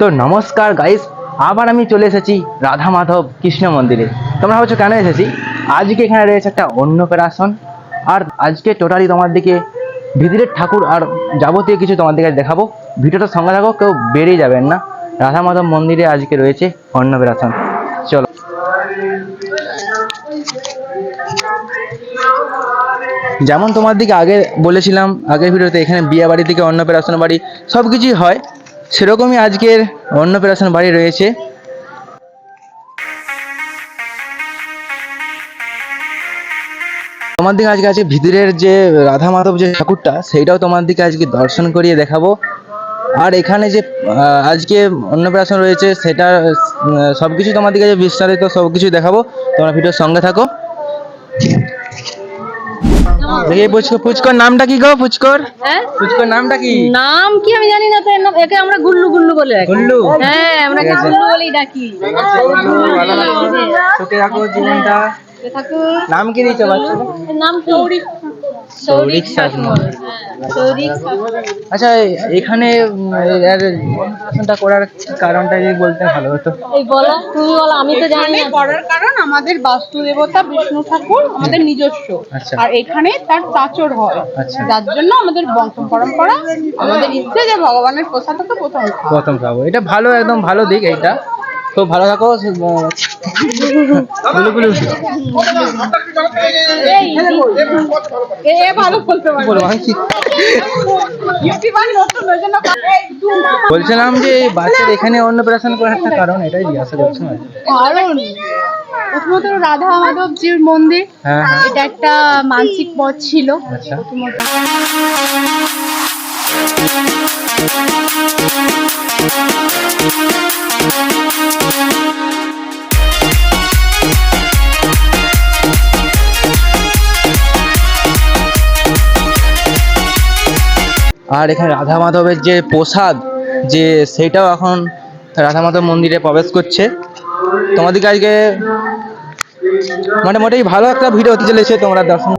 তো নমস্কার গাইস আবার আমি চলে এসেছি রাধা মাধব কৃষ্ণ মন্দিরে। তোমরা ভাবছ কেন এসেছি? আজকে এখানে রয়েছে একটা অন্য অন্নপ্রাশন আর আজকে টোটালি তোমার দিকে ভিতরের ঠাকুর আর যাবতীয় কিছু তোমার দিকে দেখাবো। ভিডিওটার সঙ্গে থাকো, কেউ বেরিয়ে যাবেন না। রাধা মাধব মন্দিরে আজকে রয়েছে অন্নপ্রাশন চলো। যেমন তোমার দিকে আগে বলেছিলাম, আগের ভিডিওতে এখানে বিয়ে বাড়ি থেকে অন্নপ্রাশন বাড়ি সব কিছুই হয়। সেরকমই আজকের অন্নপ্রাশন বাড়ি রয়েছে। তোমার দিকে আজকে আছে ভিতরের যে রাধা মাধব যে ঠাকুরটা, সেইটাও তোমার দিকে আজকে দর্শন করিয়ে দেখাবো। আর এখানে যে আজকে অন্নপ্রাশন রয়েছে, সেটা সব কিছু তোমার দিকে বিস্তারিত সব কিছু দেখাবো। তোমরা ভিডিওর সঙ্গে থাকো। দেখি পুচকর পুচকর নামটা কি গো পুচকর? হ্যাঁ? পুচকর নামটা কি? নাম কি আমি জানি না তো একে আমরা গুল্লু গুল্লু বলে ডাকি। গুল্লু? হ্যাঁ আমরা গুল্লু বলেই ডাকি। তোকে রাখো জীবনটা। নাম কি দিয়েছ বাচ্চা নাম সৌরিক সৌরিক শাসমল। হ্যাঁ, সৌরিক আচ্ছা এখানে করার কারণটা যদি বলতে ভালো হতো। এই বলো তুমি বলো আমি তো জানি না। করার কারণ আমাদের বাস্তু দেবতা বিষ্ণু ঠাকুর আমাদের নিজস্ব। আচ্ছা। আর এখানে তার চাচর হয়। আচ্ছা। যার জন্য আমাদের বংশ পরম্পরা আমাদের ইচ্ছে যে ভগবানের প্রসাদকে প্রথম প্রথম খাব। এটা ভালো একদম ভালো দিক এইটা। তো ভালো থাকো বলছিলাম যে এই বাচ্চার এখানে অন্নপ্রাশন করার একটা কারণ এটাই জিজ্ঞাসা করছি কারণ প্রথমত রাধা মাধব জির মন্দির হ্যাঁ হ্যাঁ। এটা একটা মানসিক পথ ছিল। আচ্ছা। প্রথমত। আর এখানে রাধা মাধবের যে প্রসাদ, যে সেটাও এখন রাধা মাধব মন্দিরে প্রবেশ করছে। তোমাদেরকে আজকে মোটামুটি ভালো একটা ভিডিও হতে চলেছে, তোমরা দর্শন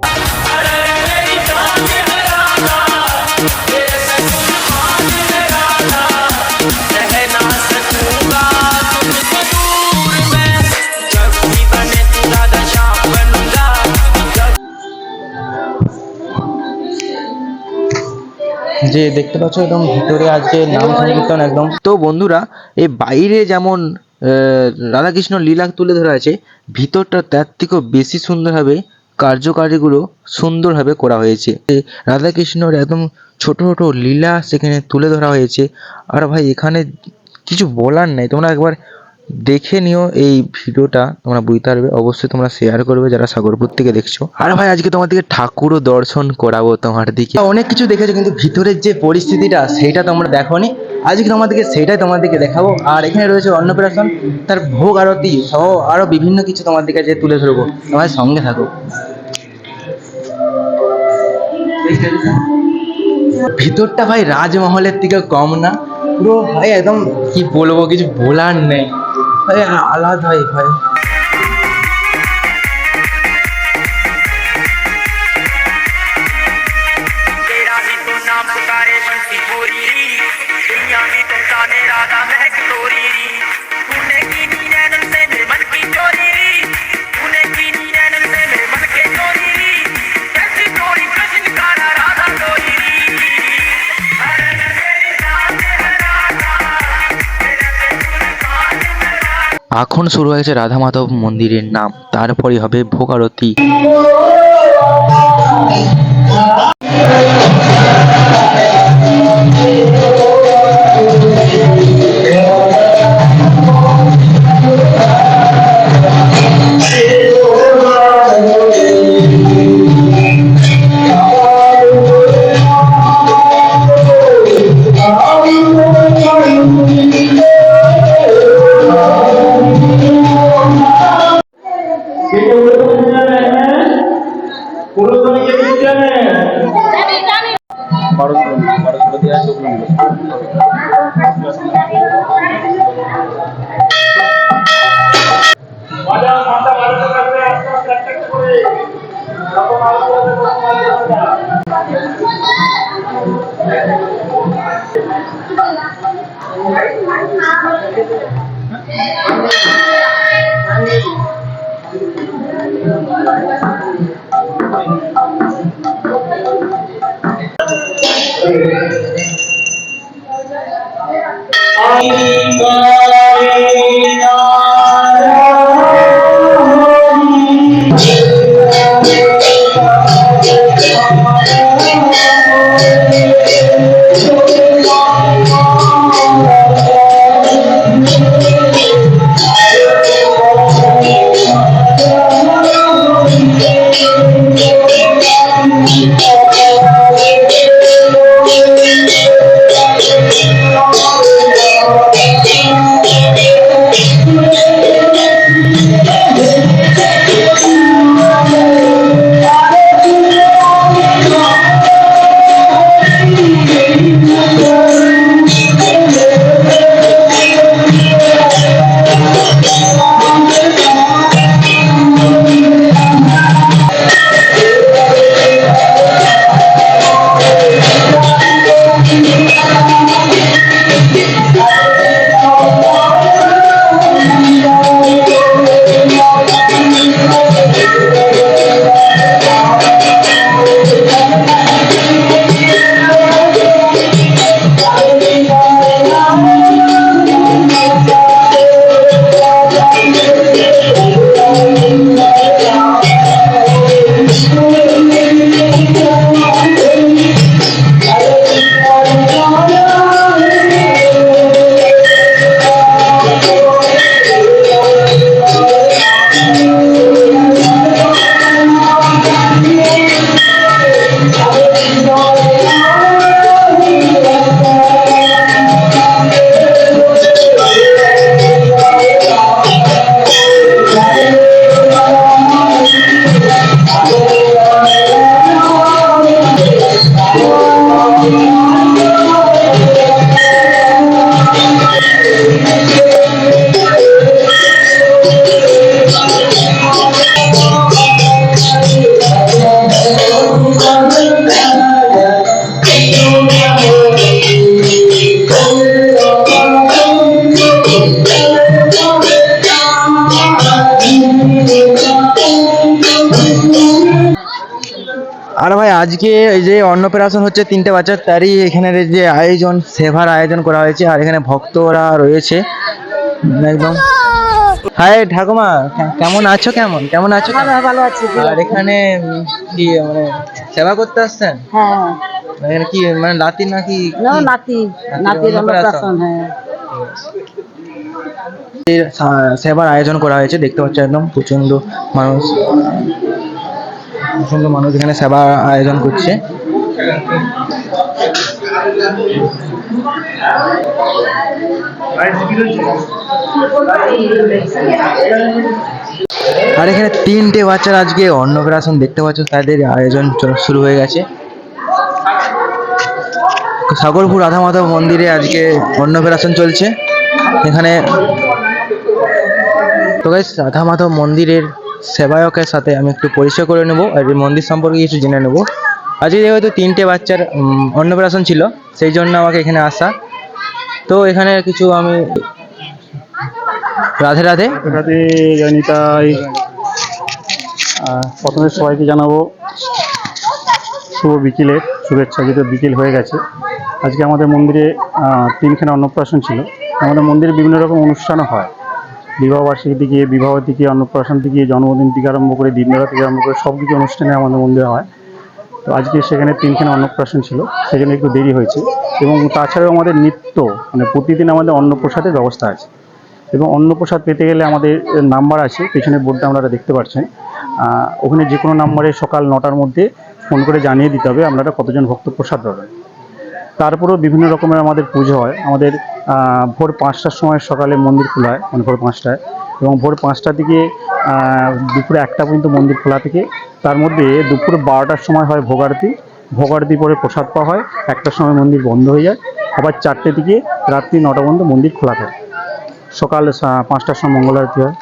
যে দেখতে পাচ্ছ একদম ভিতরে আজকে নাম সংকীর্তন একদম। তো বন্ধুরা এই বাইরে যেমন রাধাকৃষ্ণ লীলা তুলে ধরা আছে, ভিতরটা তার থেকেও বেশি সুন্দরভাবে কার্যকারীগুলো সুন্দরভাবে করা হয়েছে। রাধাকৃষ্ণর একদম ছোট ছোট লীলা সেখানে তুলে ধরা হয়েছে। আর ভাই, এখানে কিছু বলার নেই। তোমরা একবার দেখে নিও এই ভিডিওটা, তোমরা বুঝতে পারবে। অবশ্যই তোমরা শেয়ার করবে যারা সাগরপুর থেকে দেখছ। আর ভাই, আজকে তোমার দিকে ঠাকুরও দর্শন করাবো তোমার দিকে। অনেক কিছু দেখেছ, কিন্তু ভিতরের যে পরিস্থিতিটা, সেটা তোমরা দেখোনি। আজকে তোমাদেরকে সেইটাই তোমাদেরকে দেখাবো। আর এখানে রয়েছে অন্নপ্রাশন, তার ভোগ আরতি সহ আরও বিভিন্ন কিছু তোমাদের কাছে তুলে ধরবো। তোমার সঙ্গে থাকো। ভিতরটা ভাই রাজমহলের থেকে কম না। পুরো ভাই একদম কি বলব, কিছু বলার নেই। ভাই আলাদাই ভাই तेरा এখন শুরু হয়েছে রাধা মাধব মন্দিরের নাম। তারপরে হবে ভোগ আরতি আর ভাই আজকে এই যে অন্নপ্রাশন হচ্ছে তিনটে বাচ্চার তারই এখানে যে আয়োজন সেভার আয়োজন করা হয়েছে আর এখানে ভক্তরা রয়েছে। একদম। হাই ঠাকুমা কেমন আছো কেমন? কেমন আছো ভালো ভালো আছি আর এখানে কি মানে সেবা করতে আসছেন? হ্যাঁ। এখানে কি মানে নাতি নাকি না? নাতি নাতির। অন্নপ্রাশন। হ্যাঁ। সেবার আয়োজন করা হয়েছে দেখতে পাচ্ছ একদম প্রচণ্ড মানুষ। প্রচণ্ড মানুষ এখানে সেবা আয়োজন করছে। আর এখানে তিনটে বাচ্চার আজকে অন্নপ্রাশন দেখতে পাচ্ছ, তাদের আয়োজন শুরু হয়ে গেছে। সাগরপুর রাধা মাধব মন্দিরে আজকে অন্নপ্রাশন চলছে। এখানে তো গাইস রাধা মাধব মন্দিরের সেবায়কের সাথে আমি একটু পরিচয় করে নেব আর এই মন্দির সম্পর্কে কিছু জেনে নেব। আজকে যেহেতু তিনটে বাচ্চার অন্নপ্রাশন ছিল, সেই জন্য আমাকে এখানে আসা। তো এখানে কিছু আমি রাধে রাধে। রাধে জয়নিতাই। প্রথমে সবাইকে জানাব, শুভ বিকেলের শুভেচ্ছা, যেহেতু বিকেল হয়ে গেছে। আজকে আমাদের মন্দিরে তিনখানা অন্নপ্রাশন ছিল। আমাদের মন্দিরে বিভিন্ন রকম অনুষ্ঠানও হয়। বিবাহবার্ষিকী থেকে, বিবাহ থেকে, অন্নপ্রাশন থেকে, জন্মদিন থেকে আরম্ভ করে দিনবেলা থেকে আরম্ভ করে সব কিছু অনুষ্ঠানে আমাদের মন্দিরে হয়। তো আজকে সেখানে তিনখানা অন্নপ্রাশন ছিল, সেজন্য একটু দেরি হয়েছে। এবং তাছাড়াও আমাদের নিত্য মানে প্রতিদিন আমাদের অন্নপ্রসাদের ব্যবস্থা আছে। এবং অন্নপ্রসাদ পেতে গেলে আমাদের নাম্বার আছে পেছনে বোর্ডটা আপনারা দেখতে পাচ্ছেন। ওখানে যে কোনো নাম্বারে সকাল নটার মধ্যে ফোন করে জানিয়ে দিতে হবে, আপনারা কতজন ভক্ত প্রসাদ পাবেন। তারপরেও বিভিন্ন রকমের আমাদের পুজো হয়। আমাদের ভোর পাঁচটার সময় সকালে মন্দির খোলা হয় মানে ভোর পাঁচটায়। এবং ভোর পাঁচটা থেকে দুপুরে একটা পর্যন্ত মন্দির খোলা থেকে। তার মধ্যে দুপুর বারোটার সময় হয় ভোগারতি। ভোগারতি পরে প্রসাদ পাওয়া হয়। একটার সময় মন্দির বন্ধ হয়ে যায়। আবার চারটে থেকে রাত্রি নটা পর্যন্ত মন্দির খোলা থাকে। সকাল পাঁচটার সময় মঙ্গল আরতি হয়।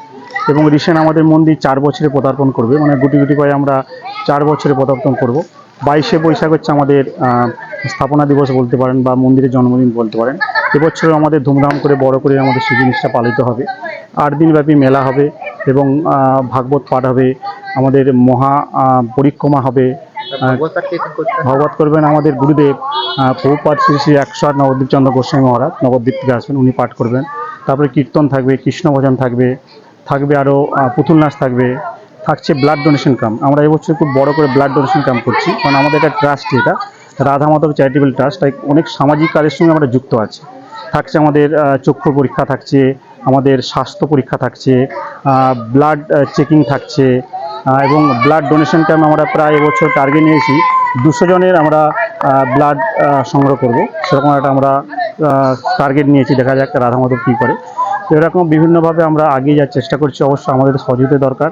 এবং রিসেন্ট আমাদের মন্দির চার বছরে পদার্পণ করবে। মানে গুটি গুটি পায়ে আমরা চার বছরে পদার্পণ করব। বাইশে বৈশাখ হচ্ছে আমাদের স্থাপনা দিবস বলতে পারেন বা মন্দিরের জন্মদিন বলতে পারেন এবছর আমাদের ধুমধাম করে বড় করে আমাদের সেই জিনিসটা পালিত হবে। আট দিনব্যাপী মেলা হবে এবং ভাগবত পাঠ হবে আমাদের মহা পরিক্রমা হবে। ভগবত করবেন আমাদের গুরুদেব আহ, প্রভুপাদ শ্রী শ্রী একশো আট নবদ্বীপ চন্দ্র গোস্বামী মহারাজ নবদ্বীপ থেকে আসবেন উনি পাঠ করবেন। তারপরে কীর্তন থাকবে কৃষ্ণ ভজন থাকবে থাকবে আরও পুতুল নাচ থাকবে থাকছে ব্লাড ডোনেশন ক্যাম্প আমরা এবছর খুব বড় করে ব্লাড ডোনেশন ক্যাম্প করছি কারণ আমাদের একটা ট্রাস্ট এটা। রাধা মাধব চ্যারিটেবল ট্রাস্ট, তাই অনেক সামাজিক কাজের সঙ্গে আমরা যুক্ত আছি। থাকছে আমাদের চক্ষু পরীক্ষা থাকছে, আমাদের স্বাস্থ্য পরীক্ষা থাকছে ব্লাড চেকিং থাকছে এবং ব্লাড ডোনেশন ক্যাম্প আমরা প্রায় এবছর টার্গেট নিয়েছি। দুশো জনের আমরা ব্লাড সংগ্রহ করব। সেরকম একটা আমরা টার্গেট নিয়েছি। দেখা যাক রাধা মাধব কী করে। এরকম বিভিন্নভাবে আমরা এগিয়ে যাওয়ার চেষ্টা করছি। অবশ্য আমাদের সহযোগিতা দরকার।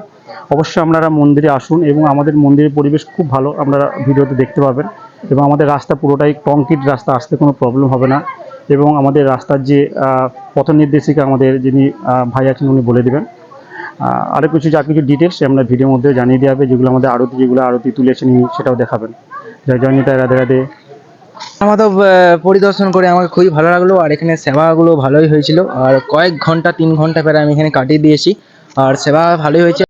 অবশ্যই আপনারা মন্দিরে আসুন এবং আমাদের মন্দিরের পরিবেশ খুব ভালো, আপনারা ভিডিওতে দেখতে পাবেন এবং আমাদের রাস্তা পুরোটাই কংক্রিট রাস্তা, আসতে কোনো প্রবলেম হবে না এবং আমাদের রাস্তার যে পথ নির্দেশিকা আমাদের যিনি ভাই আছেন উনি বলে দেবেন। আরও কিছু, যা কিছু ডিটেলস আমরা ভিডিওর মধ্যে জানিয়ে দেওয়া হবে, যেগুলো আমাদের আরতি, যেগুলো আরতি তুলেছেন, সেটাও দেখাবেন। জয় জয়নিতা রাধে রাধে। আমাদের পরিদর্শন করে আমাকে খুবই ভালো লাগল, আর এখানে সেবাগুলো ভালোই হয়েছিল। আর কয়েক ঘণ্টা, তিন ঘণ্টা পরে আমি এখানে কাটিয়ে দিয়েছি। আর সেবা ভালোই হয়েছে।